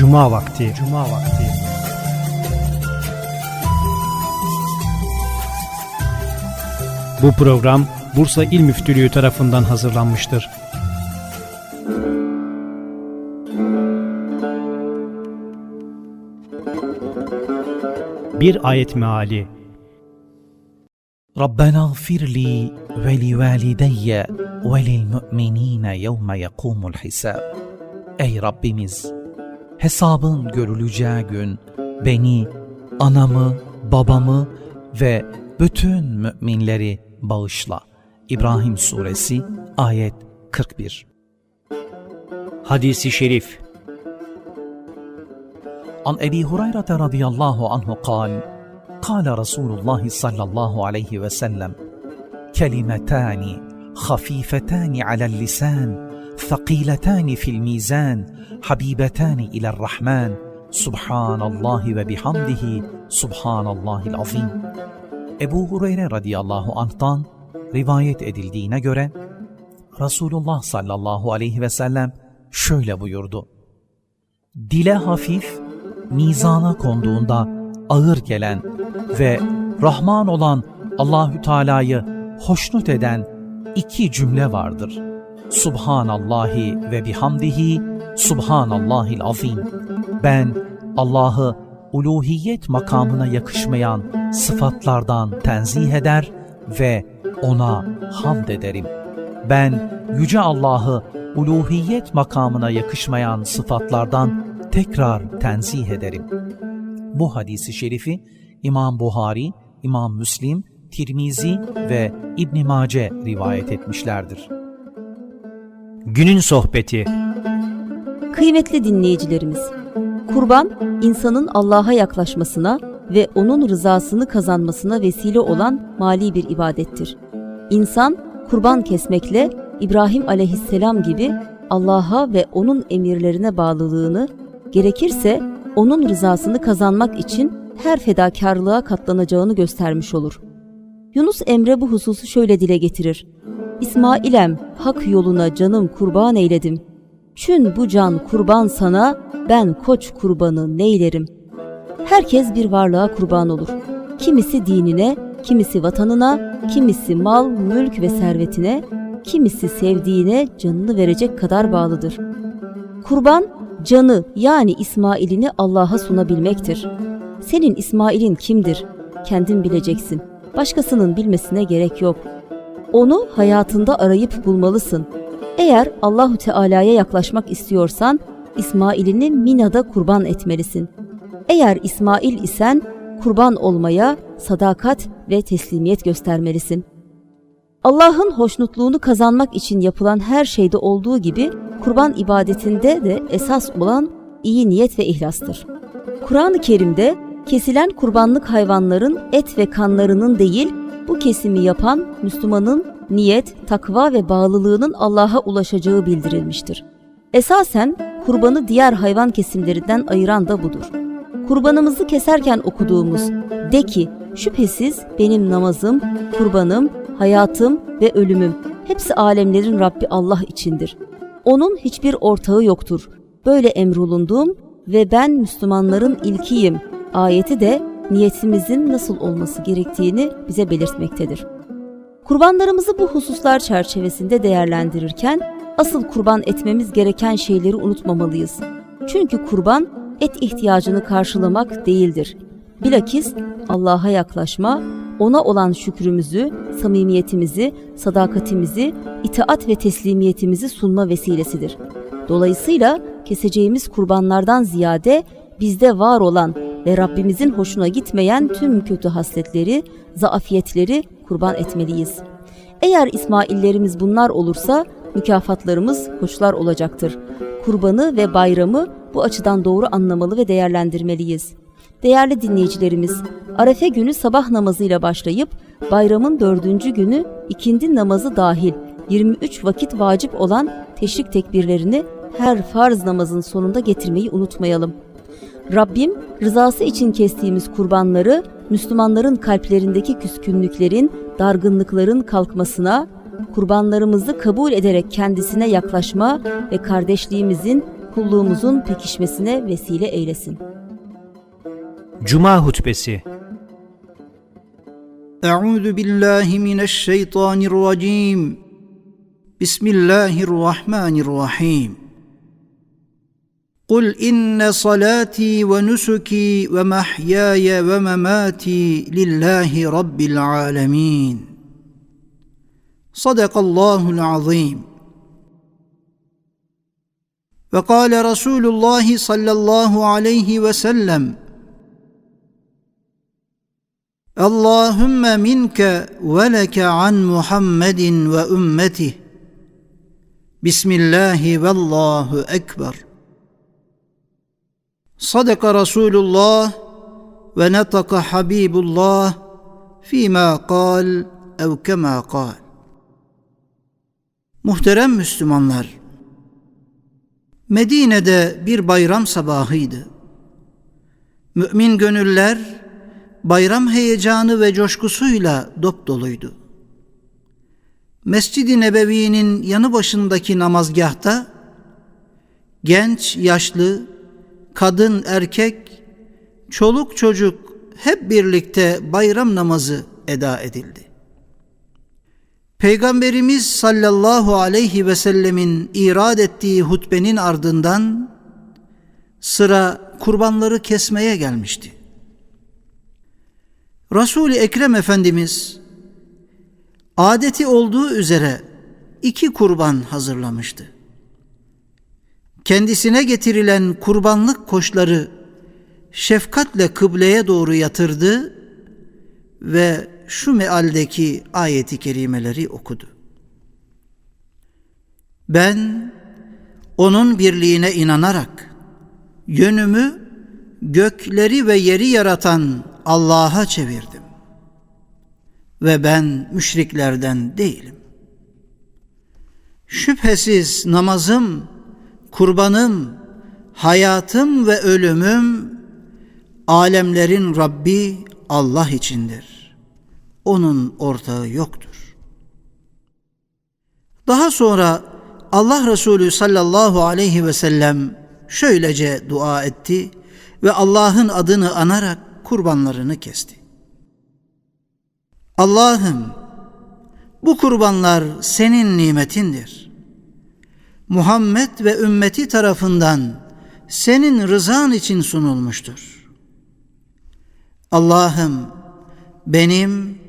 Cuma vakti. Cuma vakti. Bu program Bursa İl Müftülüğü tarafından hazırlanmıştır. Bir ayet meali ربنا اغفر لي ولوالدي وللمؤمنين يوم يقوم الحساب Ey Rabbimiz! hesabın görüleceği gün beni, anamı, babamı ve bütün müminleri bağışla. İbrahim Suresi ayet 41 Hadisi Şerif An Ebi Hureyre radıyallahu anhu kal Kale Resulullah sallallahu aleyhi ve sellem Kelimetani hafifetani alel lisan ثقيلتان في الميزان حبيبتان الى الرحمن سبحان الله وبحمده سبحان الله العظيم Ebu Hureyre radıyallahu anh'tan rivayet edildiğine göre Resulullah sallallahu aleyhi ve sellem şöyle buyurdu. Dile hafif, mizana konduğunda ağır gelen ve Rahman olan Allahü Teala'yı hoşnut eden iki cümle vardır. Subhanallahi ve bihamdihi Subhanallahil azim. Ben Allah'ı uluhiyet makamına yakışmayan sıfatlardan tenzih eder ve ona hamd ederim. Ben yüce Allah'ı uluhiyet makamına yakışmayan sıfatlardan tekrar tenzih ederim. Bu hadisi şerifi İmam Buhari, İmam Müslim, Tirmizi ve İbn Mace rivayet etmişlerdir. Günün Sohbeti Kıymetli dinleyicilerimiz, kurban insanın Allah'a yaklaşmasına ve onun rızasını kazanmasına vesile olan mali bir ibadettir. İnsan kurban kesmekle İbrahim aleyhisselam gibi Allah'a ve onun emirlerine bağlılığını, gerekirse onun rızasını kazanmak için her fedakarlığa katlanacağını göstermiş olur. Yunus Emre bu hususu şöyle dile getirir. İsmailem hak yoluna canım kurban eyledim. Çün bu can kurban sana, ben koç kurbanı neylerim. Herkes bir varlığa kurban olur. Kimisi dinine, kimisi vatanına, kimisi mal, mülk ve servetine, kimisi sevdiğine canını verecek kadar bağlıdır. Kurban, canı yani İsmail'ini Allah'a sunabilmektir. Senin İsmail'in kimdir? Kendin bileceksin. Başkasının bilmesine gerek yok. Onu hayatında arayıp bulmalısın. Eğer Allahu Teala'ya yaklaşmak istiyorsan İsmail'ini Mina'da kurban etmelisin. Eğer İsmail isen kurban olmaya sadakat ve teslimiyet göstermelisin. Allah'ın hoşnutluğunu kazanmak için yapılan her şeyde olduğu gibi kurban ibadetinde de esas olan iyi niyet ve ihlastır. Kur'an-ı Kerim'de kesilen kurbanlık hayvanların et ve kanlarının değil, bu kesimi yapan Müslümanın niyet, takva ve bağlılığının Allah'a ulaşacağı bildirilmiştir. Esasen kurbanı diğer hayvan kesimlerinden ayıran da budur. Kurbanımızı keserken okuduğumuz de ki şüphesiz benim namazım, kurbanım, hayatım ve ölümüm hepsi alemlerin Rabbi Allah içindir. Onun hiçbir ortağı yoktur. Böyle emrolundum ve ben Müslümanların ilkiyim. Ayeti de niyetimizin nasıl olması gerektiğini bize belirtmektedir. Kurbanlarımızı bu hususlar çerçevesinde değerlendirirken asıl kurban etmemiz gereken şeyleri unutmamalıyız. Çünkü kurban et ihtiyacını karşılamak değildir. Bilakis Allah'a yaklaşma, ona olan şükrümüzü, samimiyetimizi, sadakatimizi, itaat ve teslimiyetimizi sunma vesilesidir. Dolayısıyla keseceğimiz kurbanlardan ziyade bizde var olan ve Rabbimizin hoşuna gitmeyen tüm kötü hasletleri, zaafiyetleri kurban etmeliyiz. Eğer İsmaillerimiz bunlar olursa mükafatlarımız hoşlar olacaktır. Kurbanı ve bayramı bu açıdan doğru anlamalı ve değerlendirmeliyiz. Değerli dinleyicilerimiz, Arefe günü sabah namazıyla başlayıp bayramın dördüncü günü ikindi namazı dahil 23 vakit vacip olan teşrik tekbirlerini her farz namazın sonunda getirmeyi unutmayalım. Rabbim rızası için kestiğimiz kurbanları Müslümanların kalplerindeki küskünlüklerin, dargınlıkların kalkmasına, kurbanlarımızı kabul ederek kendisine yaklaşma ve kardeşliğimizin, kulluğumuzun pekişmesine vesile eylesin. Cuma Hutbesi. Euzu billahi mineşşeytanirracim Bismillahirrahmanirrahim قل إن صلاتي ونسكي ومحياي ومماتي لله رب العالمين. صدق الله العظيم. وقال رسول الله صلى الله عليه وسلم اللهم منك ولك عن محمد وامته. بسم الله والله اكبر. Sadaka Resulullah ve netaka Habibullah fîmâ kal ev kemâ kal. Muhterem Müslümanlar, Medine'de bir bayram sabahıydı. Mümin gönüller bayram heyecanı ve coşkusuyla dop doluydu. Mescid-i Nebevi'nin yanı başındaki namazgahta genç, yaşlı, kadın, erkek, çoluk çocuk hep birlikte bayram namazı eda edildi. Peygamberimiz sallallahu aleyhi ve sellemin irad ettiği hutbenin ardından sıra kurbanları kesmeye gelmişti. Resul-i Ekrem Efendimiz adeti olduğu üzere iki kurban hazırlamıştı. Kendisine getirilen kurbanlık koçları şefkatle kıbleye doğru yatırdı ve şu mealdeki ayeti kerimeleri okudu. Ben onun birliğine inanarak yönümü gökleri ve yeri yaratan Allah'a çevirdim. Ve ben müşriklerden değilim. Şüphesiz namazım, kurbanım, hayatım ve ölümüm alemlerin Rabbi Allah içindir. Onun ortağı yoktur. Daha sonra Allah Resulü sallallahu aleyhi ve sellem şöylece dua etti ve Allah'ın adını anarak kurbanlarını kesti. Allah'ım bu kurbanlar senin nimetindir. Muhammed ve ümmeti tarafından senin rızan için sunulmuştur. Allah'ım benim,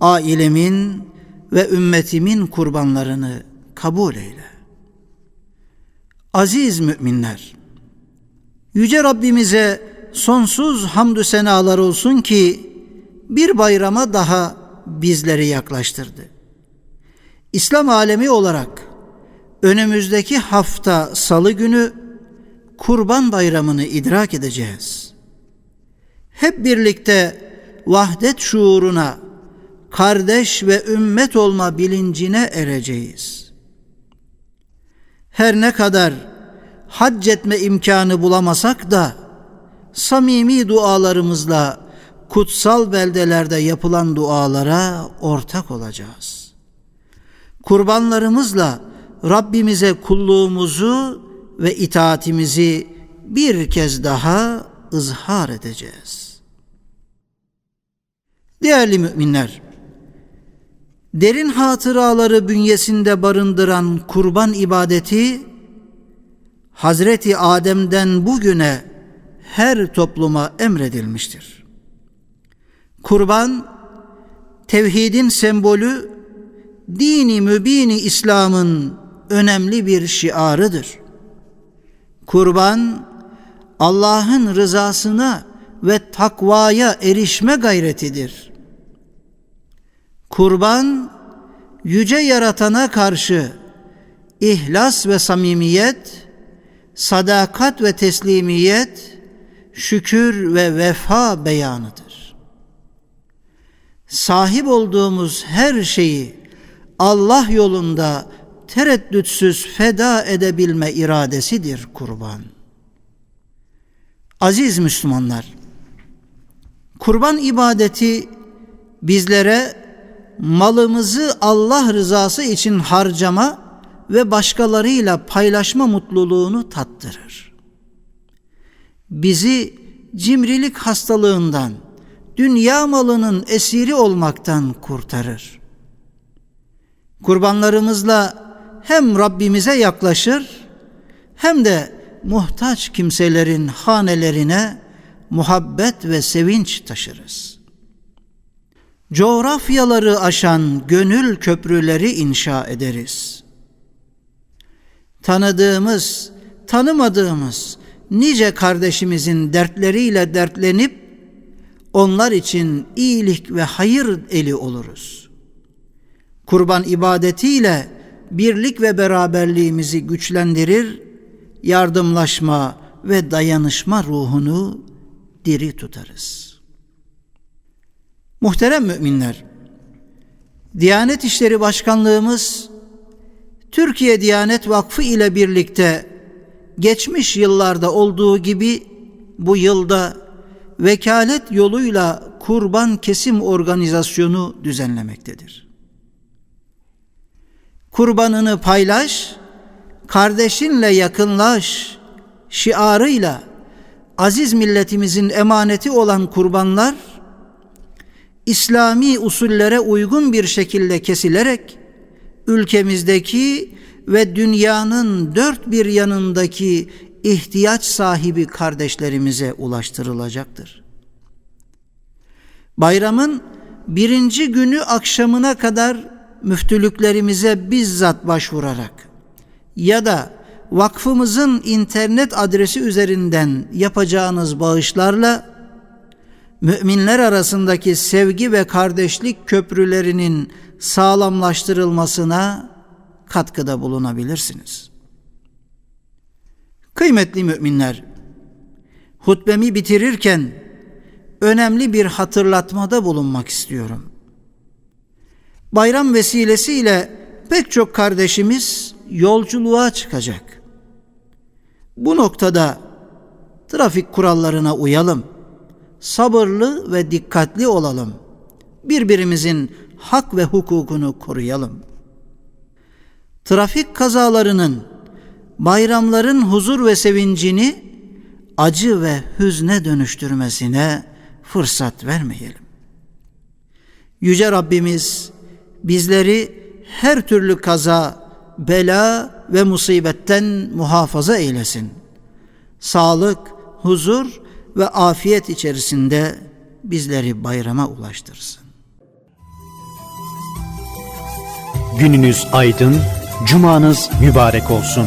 ailemin ve ümmetimin kurbanlarını kabul eyle. Aziz müminler, Yüce Rabbimize sonsuz hamdü senalar olsun ki bir bayrama daha bizleri yaklaştırdı. İslam alemi olarak önümüzdeki hafta salı günü Kurban Bayramı'nı idrak edeceğiz. Hep birlikte vahdet şuuruna, kardeş ve ümmet olma bilincine ereceğiz. Her ne kadar hac etme imkanı bulamasak da samimi dualarımızla kutsal beldelerde yapılan dualara ortak olacağız. Kurbanlarımızla Rabbimize kulluğumuzu ve itaatimizi bir kez daha ızhar edeceğiz. Değerli müminler, derin hatıraları bünyesinde barındıran kurban ibadeti Hazreti Adem'den bugüne her topluma emredilmiştir. Kurban tevhidin sembolü, dini mübini İslam'ın önemli bir şiarıdır. Kurban Allah'ın rızasına ve takvaya erişme gayretidir. Kurban yüce yaratana karşı ihlas ve samimiyet, sadakat ve teslimiyet, şükür ve vefa beyanıdır. Sahip olduğumuz her şeyi Allah yolunda tereddütsüz feda edebilme iradesidir kurban. Aziz Müslümanlar, kurban ibadeti bizlere malımızı Allah rızası için harcama ve başkalarıyla paylaşma mutluluğunu tattırır. Bizi cimrilik hastalığından, dünya malının esiri olmaktan kurtarır. Kurbanlarımızla hem Rabbimize yaklaşır hem de muhtaç kimselerin hanelerine muhabbet ve sevinç taşırız. Coğrafyaları aşan gönül köprüleri inşa ederiz. Tanıdığımız, tanımadığımız nice kardeşimizin dertleriyle dertlenip onlar için iyilik ve hayır eli oluruz. Kurban ibadetiyle birlik ve beraberliğimizi güçlendirir, yardımlaşma ve dayanışma ruhunu diri tutarız. Muhterem müminler, Diyanet İşleri Başkanlığımız Türkiye Diyanet Vakfı ile birlikte geçmiş yıllarda olduğu gibi bu yılda vekalet yoluyla kurban kesim organizasyonu düzenlemektedir. Kurbanını paylaş, kardeşinle yakınlaş şiarıyla aziz milletimizin emaneti olan kurbanlar İslami usullere uygun bir şekilde kesilerek ülkemizdeki ve dünyanın dört bir yanındaki ihtiyaç sahibi kardeşlerimize ulaştırılacaktır. Bayramın birinci günü akşamına kadar müftülüklerimize bizzat başvurarak ya da vakfımızın internet adresi üzerinden yapacağınız bağışlarla müminler arasındaki sevgi ve kardeşlik köprülerinin sağlamlaştırılmasına katkıda bulunabilirsiniz. Kıymetli müminler, hutbemi bitirirken önemli bir hatırlatmada bulunmak istiyorum. Bayram vesilesiyle pek çok kardeşimiz yolculuğa çıkacak. Bu noktada trafik kurallarına uyalım. Sabırlı ve dikkatli olalım. Birbirimizin hak ve hukukunu koruyalım. Trafik kazalarının bayramların huzur ve sevincini acı ve hüzne dönüştürmesine fırsat vermeyelim. Yüce Rabbimiz bizleri her türlü kaza, bela ve musibetten muhafaza eylesin. Sağlık, huzur ve afiyet içerisinde bizleri bayrama ulaştırsın. Gününüz aydın, cumanız mübarek olsun.